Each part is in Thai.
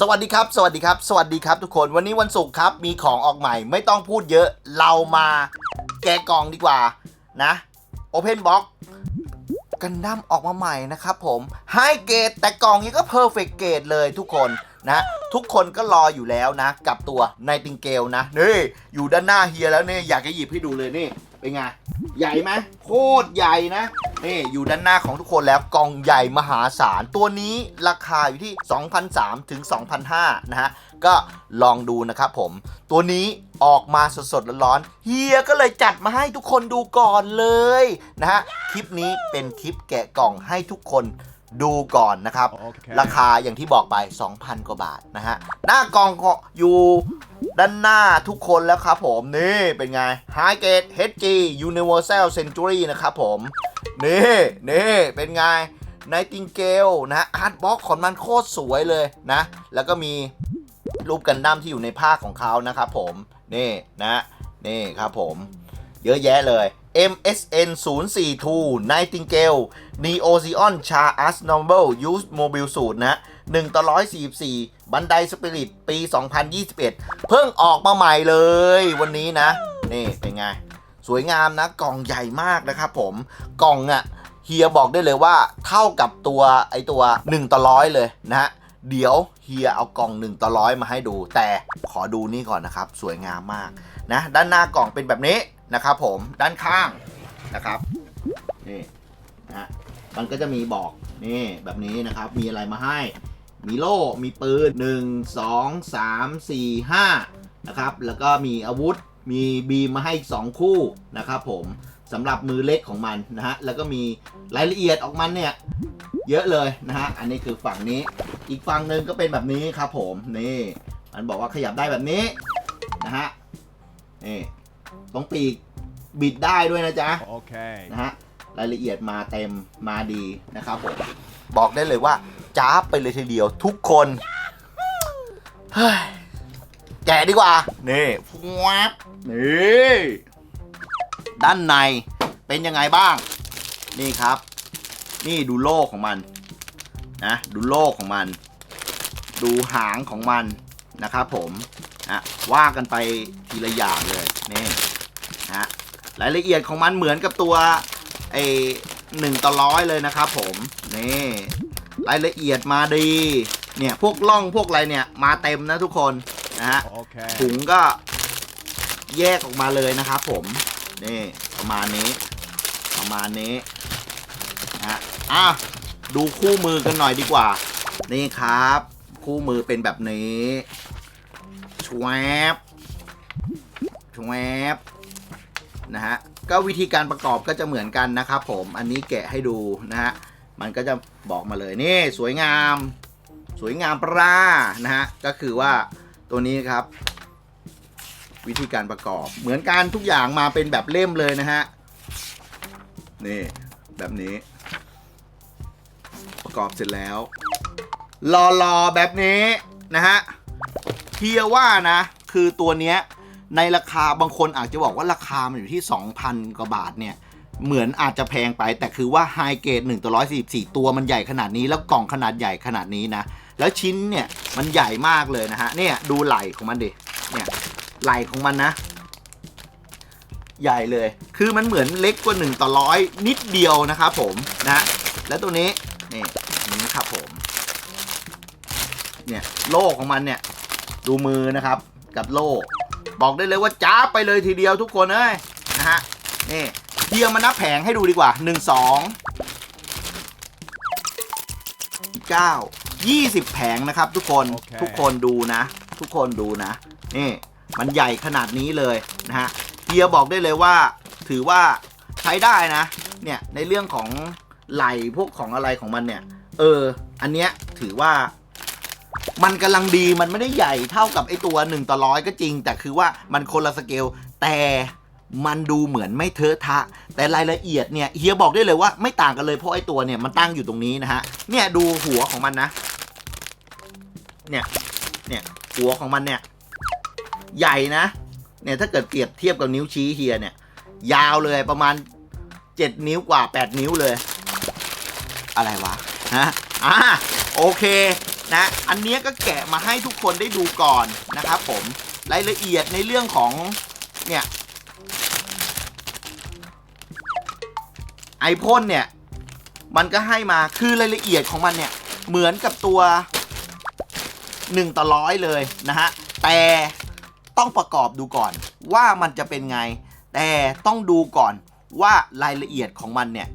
สวัสดีครับ สวัสดีครับ สวัสดีครับทุกคนวันนี้วันศุกร์ครับ มีของออกใหม่ไม่ต้องพูดเยอะเรามาแกะกล่องดีกว่านะ Open Box กันดั้มออกมาใหม่นะครับผมให้เกรดแต่กล่องนี้ก็เพอร์เฟกเกรดเลยทุกคนนะทุกคนก็รออยู่แล้วนะ กับตัวไนติงเกลนะนี่อยู่ด้านหน้าเฮียแล้วเนี่ยอยากจะหยิบให้ดูเลยนี่เป็นไงใหญ่ไหมโคตรใหญ่นะ นี่อยู่ด้านหน้าของทุกคนแล้วกล่องใหญ่มหาศาล ตัวนี้ราคาอยู่ที่ 2,003ถึง2,005นะฮะ ก็ลองดูนะครับผม ตัวนี้ออกมาสดๆร้อนๆเฮียก็เลยจัดมาให้ทุกคนดูก่อนเลยนะฮะ คลิปนี้เป็นคลิปแกะกล่องให้ทุกคน ดูก่อนนะครับ Okay. ราคาอย่างที่บอกไป 2,000 กว่าบาทนะฮะ หน้ากล่องก็อยู่ด้านหน้าทุกคนแล้วครับผม นี่เป็นไง High Gate HG Universal Century นะครับผม นี่นี่เป็นไง Nightingale นะอาร์ตบ็อกของมันโคตรสวยเลยนะ แล้วก็มีรูปกันดั้มที่อยู่ในภาคของเขานะครับผม นี่นะนี่ครับผม เยอะแยะเลย MSN 042 Nightingale Neozeon Char As Noble Use Mobile Suit นะ1ต่อ144 บันไดสปิริตปี 2021 เพิ่งออกมาใหม่เลยวันนี้นะ นี่เป็นไง สวยงามนะ กล่องใหญ่มากนะครับผม กล่องอะ่ะเฮียบอกได้เลยว่าเท่ากับตัวไอตัว 1ต่อร้อยเลยนะฮะเดี๋ยวเฮียเอากล่อง1ต่อร้อยมาให้ดู แต่ขอดูนี่ก่อนนะครับ สวยงามมากนะ ด้านหน้ากล่องเป็นแบบนี้ นะครับผมด้านข้างนะครับนี่นะฮะมันก็จะมีบอกนี่แบบนี้นะครับมีอะไรมาให้ มีโล่มีปืน 1 2 3 4 5นะครับแล้วก็มีอาวุธมีบีมมาให้อีก2คู่นะครับผมสำหรับมือเล็กของมันนะฮะแล้วก็มีรายละเอียดออกมันเนี่ยเยอะเลยนะฮะอันนี้คือฝั่งนี้ อีกฝั่งหนึ่งก็เป็นแบบนี้ครับผมนี่มันบอกว่าขยับได้แบบนี้นะฮะนี่ ตรงปีกบิดได้ด้วยนะจ๊ะ Okay. นะฮะรายละเอียดมาเต็มมาดีนะครับผมบอกได้เลยว่าจ้าบไปเลยทีเดียวทุกคนเฮ้ยแกะดีกว่า นี่ฟวบนี่ด้านในเป็นยังไงบ้าง นี่ครับ นี่ดูโลกของมันนะดูโลกของมัน ดูหางของมันนะครับผมนะว่ากันไปทีละอย่างเลยนี่นะ รายละเอียดของมันเหมือนกับตัวไอหนึ่งต่อร้อยเลยนะครับผมนี่รายละเอียดมาดีเนี่ยพวกล่องพวกอะไรเนี่ยมาเต็มนะทุกคนนะฮะ Okay. ถุงก็แยกออกมาเลยนะครับผมนี่ประมาณนี้ ประมาณนี้นะฮะอะดูคู่มือกันหน่อยดีกว่า นี่ครับ คู่มือเป็นแบบนี้ชวบชวบ นะฮะก็วิธีการประกอบก็จะเหมือนกันนะครับผมอันนี้แกะให้ดูนะฮะมันก็จะบอกมาเลยนี่สวยงาม สวยงามปรานะฮะก็คือว่าตัวนี้ครับ วิธีการประกอบเหมือนกันทุกอย่างมาเป็นแบบเล่มเลยนะฮะนี่แบบนี้ ประกอบเสร็จแล้วรอรอๆแบบนี้นะฮะเทียว่านะ คือตัวเนี้ย ในราคาบางคนอาจจะบอกว่าราคามันอยู่ที่ 2,000 กว่าบาทเนี่ย เหมือนอาจจะแพงไป แต่คือว่าไฮเกรด1ต่อ144 ตัวมันใหญ่ขนาดนี้ แล้วกล่องขนาดใหญ่ขนาดนี้นะ แล้วชิ้นเนี่ยมันใหญ่มากเลยนะฮะ เนี่ยดูไหล่ของมันดิ เนี่ยไหล่ของมันนะ ใหญ่เลย คือมันเหมือนเล็กกว่า 1 ต่อร้อยนิดเดียวนะครับผมนะ แล้วตัวนี้ นี่นี่นะครับผม เนี่ยโล่ของมันเนี่ย ดูมือนะครับกับโล่ บอกได้เลยว่าจ้าบไปเลยทีเดียวทุกคนเอ้ยนะฮะนี่เทียมมานับแผงให้ดูดีกว่า 1 2 9 20 แผงนะครับทุกคนโอเคทุกคนดูนะ ทุกคนดูนะนี่มันใหญ่ขนาดนี้เลยนะฮะเฮียบอกได้เลยว่า ถือว่าใช้ได้นะ เนี่ยในเรื่องของไหลพวกของอะไรของมันเนี่ย เออ อันเนี้ยถือว่า มันกำลังดีมันไม่ได้ใหญ่เท่ากับไอตัว1ต่อร้อยก็จริง แต่คือว่ามันคนละสเกลแต่มันดูเหมือนไม่เทอะทะ แต่รายละเอียดเนี่ยเฮียบอกได้เลยว่าไม่ต่างกันเลยเพราะไอตัวเนี่ยมันตั้งอยู่ตรงนี้นะฮะเนี่ยดูหัวของมันนะ เนี่ยเนี่ยหัวของมันเนี่ย ใหญ่นะ เนี่ยถ้าเกิดเปรียบเทียบกับนิ้วชี้เฮียเนี่ย ยาวเลยประมาณ 7 นิ้วกว่า 8 นิ้วเลย อะไรวะฮะอ่าโอเค นะ อันเนี้ยก็แกะมาให้ทุกคนได้ดูก่อนนะครับผม รายละเอียดในเรื่องของเนี่ยไอพ่นเนี่ยมันก็ให้มาคือรายละเอียดของมันเนี่ยเหมือนกับตัว 1 ต่อร้อยเลยนะฮะ แต่ต้องประกอบดูก่อนว่ามันจะเป็นไง แต่ต้องดูก่อนว่ารายละเอียดของมันเนี่ย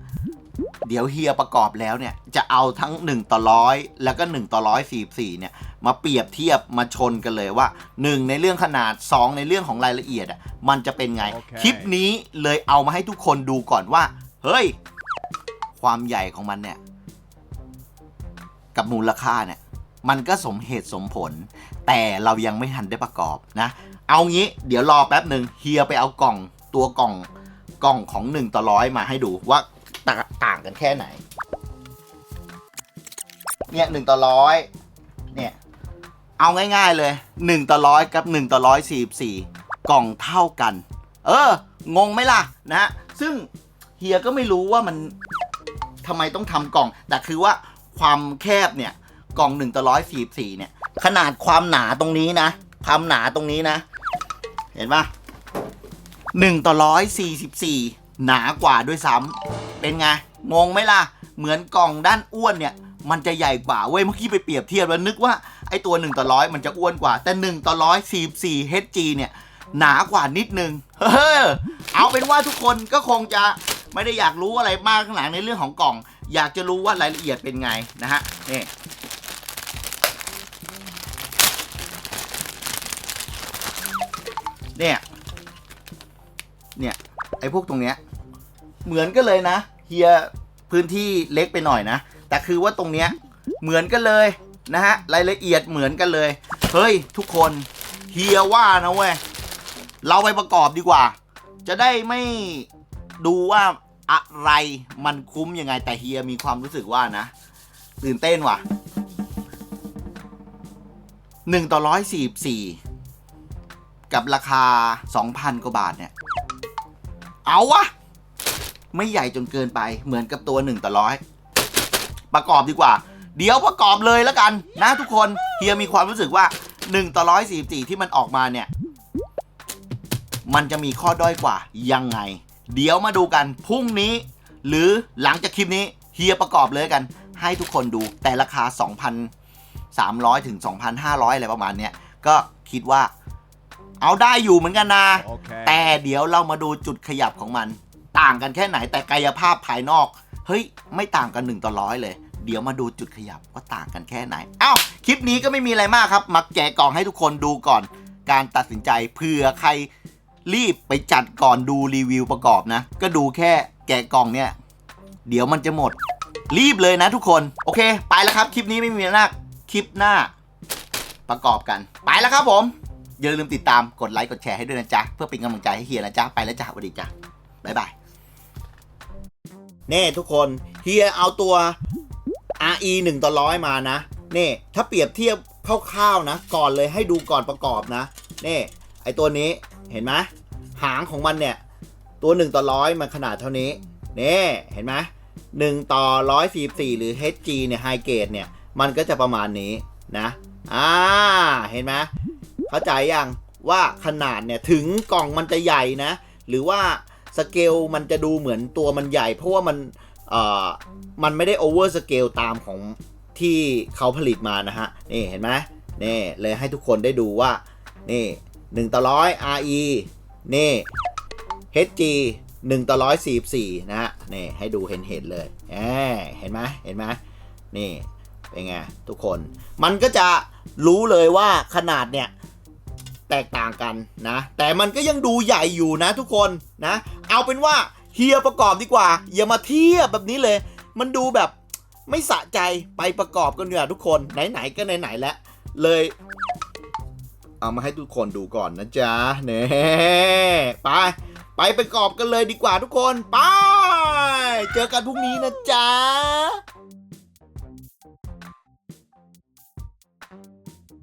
เดี๋ยวเฮียประกอบแล้วเนี่ย จะเอาทั้ง 1 ต่อร้อยแล้วก็ 1 ต่อร้อยสี่สี่เนี่ย มาเปรียบเทียบมาชนกันเลยว่า 1 ในเรื่องขนาด 2 ในเรื่องของรายละเอียดอะมันจะเป็นไงโอเคคลิปนี้เลยเอามาให้ทุกคนดูก่อนว่า เฮ้ย ความใหญ่ของมันเนี่ย กับมูลค่าเนี่ย มันก็สมเหตุสมผล แต่เรายังไม่ทันได้ประกอบนะ เอางี้เดี๋ยวรอแป๊บหนึ่งเฮียไปเอากล่องตัวกล่องกล่องของ 1 ต่อร้อยมาให้ดูว่า ต่าต่างกันแค่ไหน เนี่ย1ต่อร้อยเนี่ย เอาง่ายๆเลย1ต่อร้อยกับ1ต่อร้อยสี่สี่กล่องเท่ากัน เออ งงไหมล่ะนะ ซึ่งเฮียก็ไม่รู้ว่ามันทำไมต้องทำกล่อง แต่คือว่าความแคบเนี่ยกล่อง1ต่อร้อยสี่สี่เนี่ย ขนาดความหนาตรงนี้นะ ความหนาตรงนี้นะ เห็นปะหนึ่งต่อร้อยสี่สิบสี่หนากว่าด้วยซ้ำ เป็นไง งงไหมล่ะ เหมือนกล่องด้านอ้วนเนี่ย มันจะใหญ่กว่าเว้ยเมื่อกี้ไปเปรียบเทียบแล้วนึกว่าไอตัว 1 ต่อร้อยมันจะอ้วนกว่า แต่ 1 ต่อร้อยสี่สี่ HG เนี่ยหนากว่านิดนึงเฮ้อเอาเป็นว่าทุกคนก็คงจะไม่ได้อยากรู้อะไรมากข้างหลังในเรื่องของกล่อง อยากจะรู้ว่ารายละเอียดเป็นไงนะฮะนี่เนี่ย เนี่ย ไอ้พวกตรงเนี้ย เหมือนกันเลยนะ เฮียพื้นที่เล็กไปหน่อยนะ แต่คือว่าตรงเนี้ยเหมือนกันเลยนะฮะรายละเอียดเหมือนกันเลย เฮ้ยทุกคนเฮียว่านะเว้ยเราไปประกอบดีกว่า จะได้ไม่ดูว่าอะไรมันคุ้มยังไงแต่เฮียมีความรู้สึกว่านะ ตื่นเต้นว่ะหนึ่งต่อร้อยสี่สี่กับราคา2,000กว่าบาทเนี่ย เอาวะ ไม่ใหญ่จนเกินไปเหมือนกับตัว1ต่อร้อยประกอบดีกว่า เดี๋ยวประกอบเลยแล้วกันนะทุกคนเฮียมีความรู้สึกว่า1ต่อร้อยสี่ที่มันออกมาเนี่ย มันจะมีข้อด้อยกว่ายังไง เดี๋ยวมาดูกันพรุ่งนี้ หรือหลังจากคลิปนี้เฮียประกอบเลยกัน ให้ทุกคนดูแต่ราคา 2,300 ถึง 2,500 อะไรประมาณเนี้ยก็คิดว่าเอาได้อยู่เหมือนกันนะ Okay. แต่เดี๋ยวเรามาดูจุดขยับของมัน ต่างกันแค่ไหนแต่กายภาพภายนอก เฮ้ย ไม่ต่างกัน1ต่อร้อยเลย เดี๋ยวมาดูจุดขยับว่าต่างกันแค่ไหนอ้าวคลิปนี้ก็ไม่มีอะไรมากครับมาแกะกล่องให้ทุกคนดูก่อน การตัดสินใจเผื่อใครรีบไปจัดก่อนดูรีวิวประกอบนะ ก็ดูแค่แกะกล่องเนี่ย เดี๋ยวมันจะหมด รีบเลยนะทุกคน โอเค ไปแล้วครับ คลิปนี้ไม่มีอะไรมากคลิปหน้า ประกอบกัน ไปแล้วครับผม อย่าลืมติดตามกดไลค์กดแชร์ให้ด้วยนะจ๊ะ เพื่อเป็นกำลังใจให้เฮียนะจ๊ะ ไปแล้วจ้ะสวัสดีจ้ะบ๊ายบาย เน่ทุกคนเฮียเอาตัว RE 1ต่อร้อยมานะเน่ถ้าเปรียบเทียบคร่าวๆนะ ก่อนเลยให้ดูก่อนประกอบนะเน่ไอตัวนี้เห็นไหมหางของมันเนี่ย ตัว 1 ต่อร้อยมันขนาดเท่านี้เน่เห็นไหมหนึ่งต่อร้อยสี่สี่หรือ HG เนี่ยไฮเกรดเนี่ย มันก็จะประมาณนี้นะอ่าเห็นไหมเข้าใจยังว่าขนาดเนี่ย ถึงกล่องมันจะใหญ่นะ หรือว่า สเกลมันจะดูเหมือนตัวมันใหญ่ เพราะว่ามันเอ่อมันไม่ได้โอเวอร์สเกลตามของที่เขาผลิตมานะฮะ นี่เห็นไหมนี่เลยให้ทุกคนได้ดูว่า นี่1ต่อร้อย RE นี่ HG 1ต่อร้อยสี่สี่นะฮะ นี่ให้ดูเห็นเห็นเลยแหมเห็นไหมเห็นไหมนี่ เป็นไงทุกคน มันก็จะรู้เลยว่าขนาดเนี่ยแตกต่างกันนะ แต่มันก็ยังดูใหญ่อยู่นะทุกคนนะ เอาเป็นว่าเฮียประกอบดีกว่า อย่ามาเทียบแบบนี้เลย มันดูแบบไม่สะใจไปประกอบกันดีกว่ยทุกคนไหนๆก็ไหนๆแล้วเลย เอามาให้ทุกคนดูก่อนนะจ๊ะเน่ไปไปประกอบกันเลยดีกว่าทุกคน ไป เจอกันพรุ่งนี้นะจ๊ะ